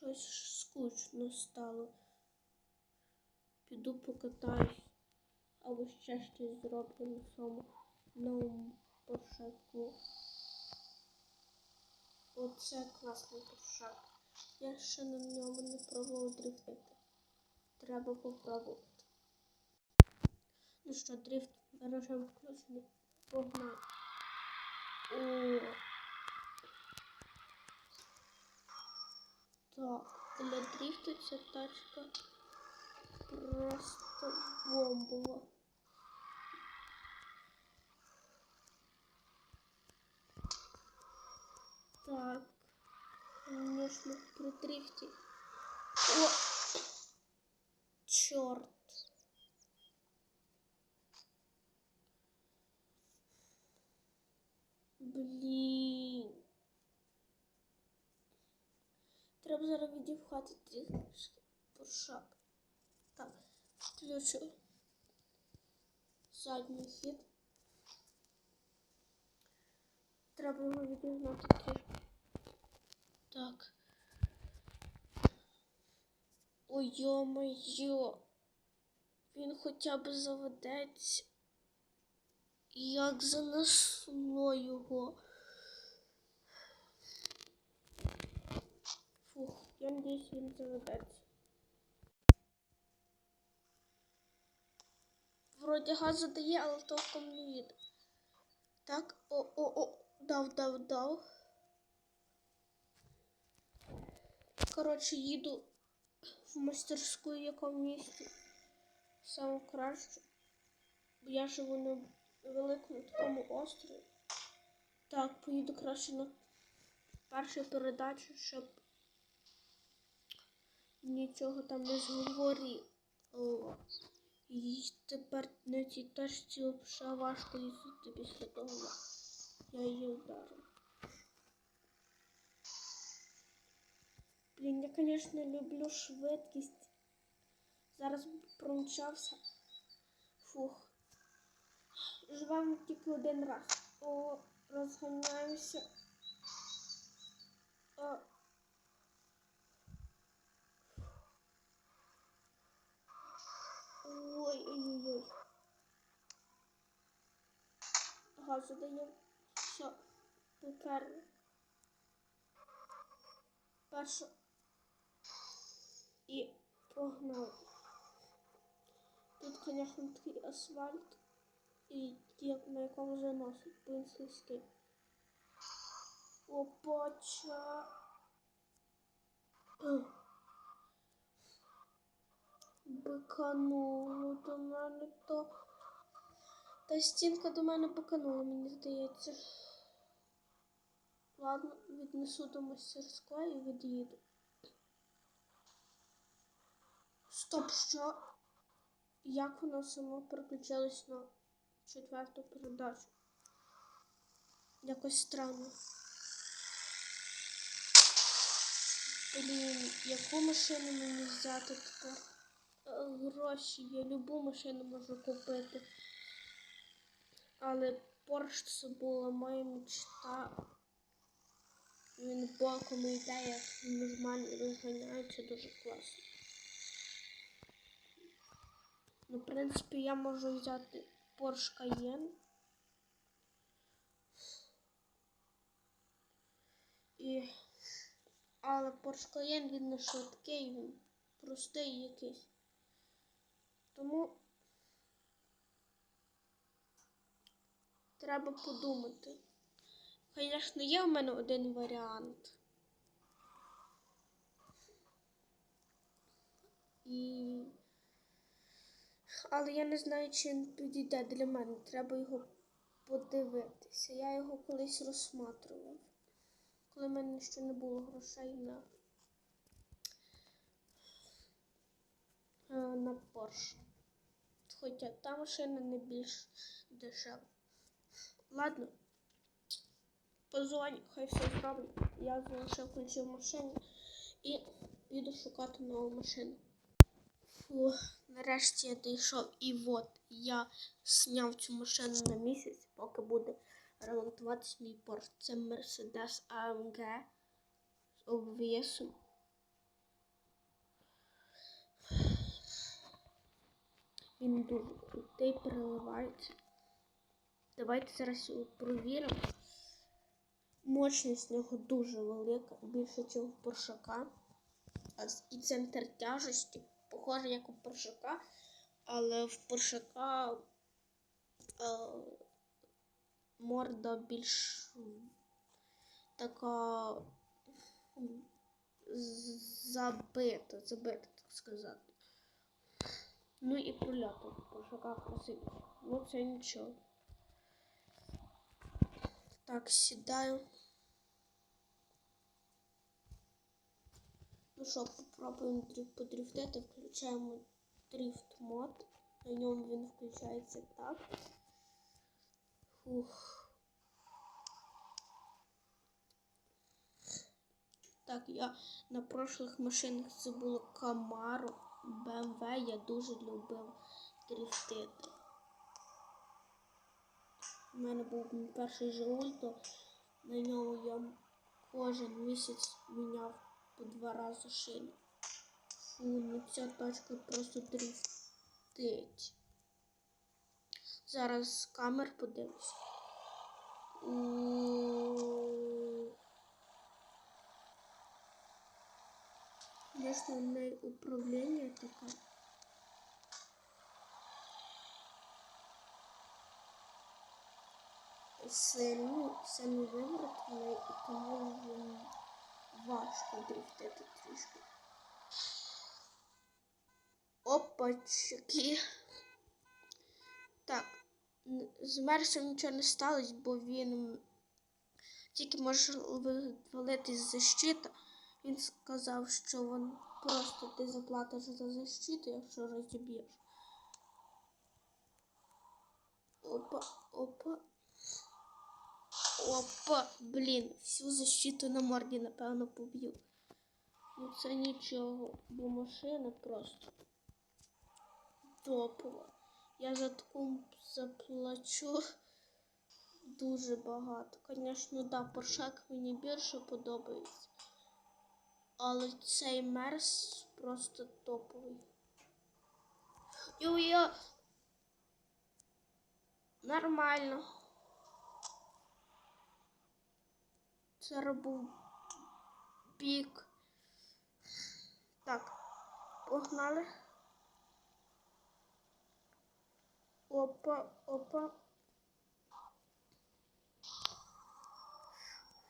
щось скучно стало. Піду покатаюсь. Або ще щось зроблю на своєму новому пошаку. Оце класний пошак. Я ще на ньому не пробував дрифтити. Треба попробувати. Ну що, дрифт режим включений. Погнали. О. Так, для дрифту ця тачка просто бомбова. Так, конечно, при дрифте. О! Черт. Блін. Треба зараз відівхати трішки поршак. Так, включу задній хід. Треба його відігнати трішки. Так. Ой, йо-моє. Він хоча б заведеться. Як занесло його. Фух, я надіюсь, він заведеться. Вроді газ дає, але толком не їде. Так, о-о-о, дав, дав, дав. Коротше, їду в мастерську, яка в місті. Саме краще. Бо я живу на великому такому острові. Так, поїду краще на першу передачу, щоб нічого там не згоріло. І тепер на цій тачці вже важко їздити після того, я її вдарив. Блін, я, звісно, люблю швидкість. Зараз промчався. Фух. Живемо тільки один раз. О, розганяємося. О. Газу даємо. Все. Тепер. Перше. І погнали. Тут, звісно, такий асфальт. І як на якому вже носить, бо він слизький. Опача. Бикануло до мене то. Та стінка до мене биканула, мені здається. Ладно, віднесу до мастерської і від'їду. Стоп, що? Як воно само переключилось на четверту передачу? Якось странно. Блін, яку машину мені взяти тепер? Е, Гроші, я любу машину можу купити. Але Porsche це була моя мечта. Він боком йде, як нормально розганяється дуже класно. Ну, в принципі, я можу взяти Porsche Cayenne. І... Але Porsche Cayenne він не швидкий, він простий якийсь. Тому треба подумати. Звісно, є в мене один варіант. І... Але я не знаю, чи він підійде для мене. Треба його подивитися. Я його колись розсматривав, коли в мене ще не було грошей на, е, на Porsche. Хоча та машина не більш дешева. Ладно. Позвоню, хай все зроблю. Я залишив ключі в машині і піду шукати нову машину. Фу, нарешті я дійшов. І от я зняв цю машину на місяць, поки буде ремонтуватися мій порт. Це Mercedes AMG з обвісом. Він дуже крутий, переливається. Давайте зараз його провіримо. Мощність в нього дуже велика, більше, ніж у Поршака. І центр тяжесті похоже, як у Поршака, але в Поршака е, морда більш така забита, забита, так сказати. Ну і прольоту в Поршака красиві. Ну це нічого. Так, сідаю. Ну що, попробуємо подрифтити, включаємо дрифт мод. На ньому він включається так. Фух. Так, я на прошлих машинах це було Camaro, BMW, я дуже любив дрифтити. У мене був перший Жигуль, то на ньому я кожен місяць міняв по два рази шину. Фу, ну ця тачка просто дрифтить. Зараз камер подивлюсь. У- Звісно, в неї управління таке. Сильно, сильно виворотний, і тому він важко дрифтити трішки. Опачки. Так, з Мерсом нічого не сталося, бо він тільки може вивалити з защита. Він сказав, що він просто ти заплатиш за защиту, якщо розіб'єш. Опа, опа. Опа, блін, всю защиту на морді, напевно, поб'ю. Ну це нічого, бо машина просто топова. Я за таку заплачу дуже багато. Звісно, да, Поршак мені більше подобається. Але цей мерс просто топовий. Йо-йо! Нормально. Це був пік. Так, погнали. Опа, опа.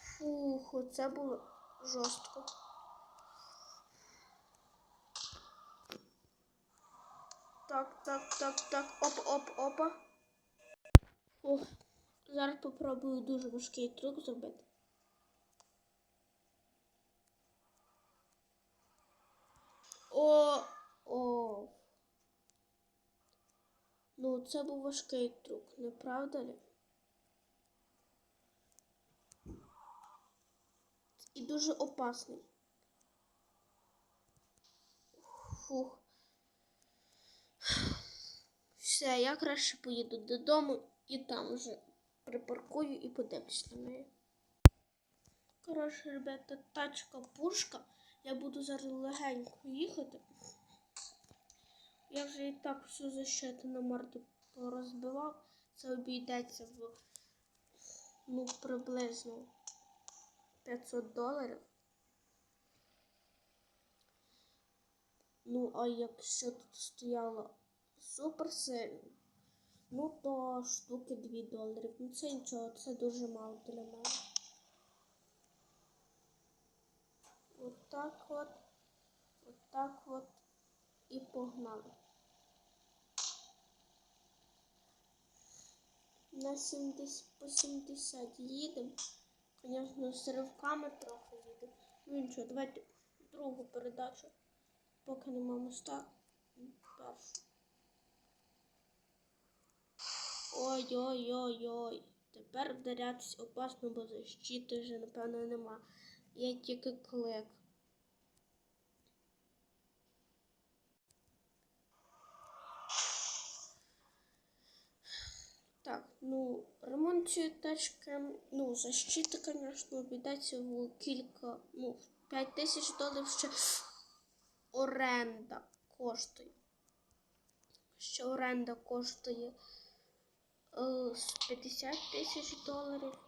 Фух, оце було жорстко. Так, так, так, так. Опа, опа, опа. Фух. Зараз попробую дуже важкий трюк зробити. О, о. Ну, це був важкий трюк, не правда ли? І дуже опасний. Фух. Все, я краще поїду додому і там вже припаркую і подивлюсь на неї. Коротше, ребята, тачка пушка. Я буду зараз легенько їхати. Я вже і так всю защиту на морду порозбивав. Це обійдеться в ну, приблизно 500 доларів. Ну, а якщо тут стояло супер сильно, ну то штуки 2 доларів. Ну це нічого, це дуже мало для мене. От так от, от так от і погнали. На 70, по 70 їдемо. Звісно, з ривками трохи їдемо. Ну нічого, давайте другу передачу. Поки нема моста. Першу. Ой-ой-ой-ой. Тепер вдарятись опасно, бо защити вже, напевно, нема. Є тільки клик. Так, ну, ремонт цієї тачки, ну, защита, звісно, обійдеться в кілька, ну, 5 тисяч доларів ще оренда коштує. що оренда коштує е, 50 тисяч доларів.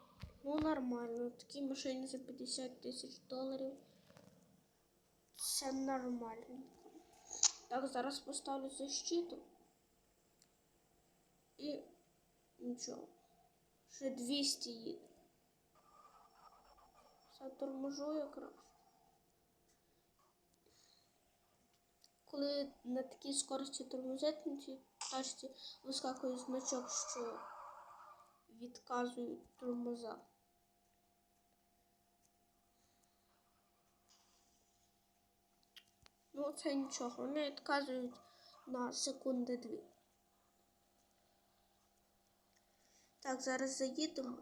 Ну, нормально. Такі машини за 50 тисяч доларів. Це нормально. Так, зараз поставлю защиту. І нічого. Ще 200 їде. Заторможу якраз. Коли на такій скорості тормозить на цій тачці, вискакує значок, що відказують тормоза. Ну, це нічого, вони відказують на секунди дві. Так, зараз заїдемо.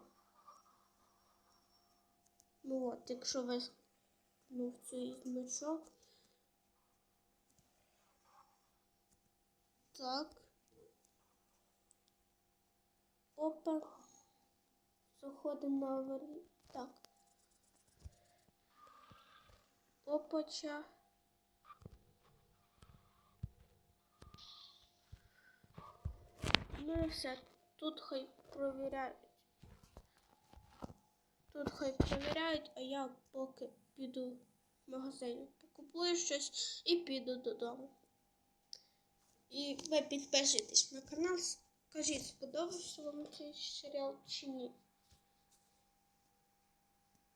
Ну от, якщо ви ну, цей значок. Так. Опа. Заходимо на аварію. Так. Опача. Ну все. Тут хай провіряють. Тут хай провіряють, а я поки піду в магазин, покупую щось і піду додому. І ви підпишитесь на канал, скажіть, сподобався вам цей серіал чи ні.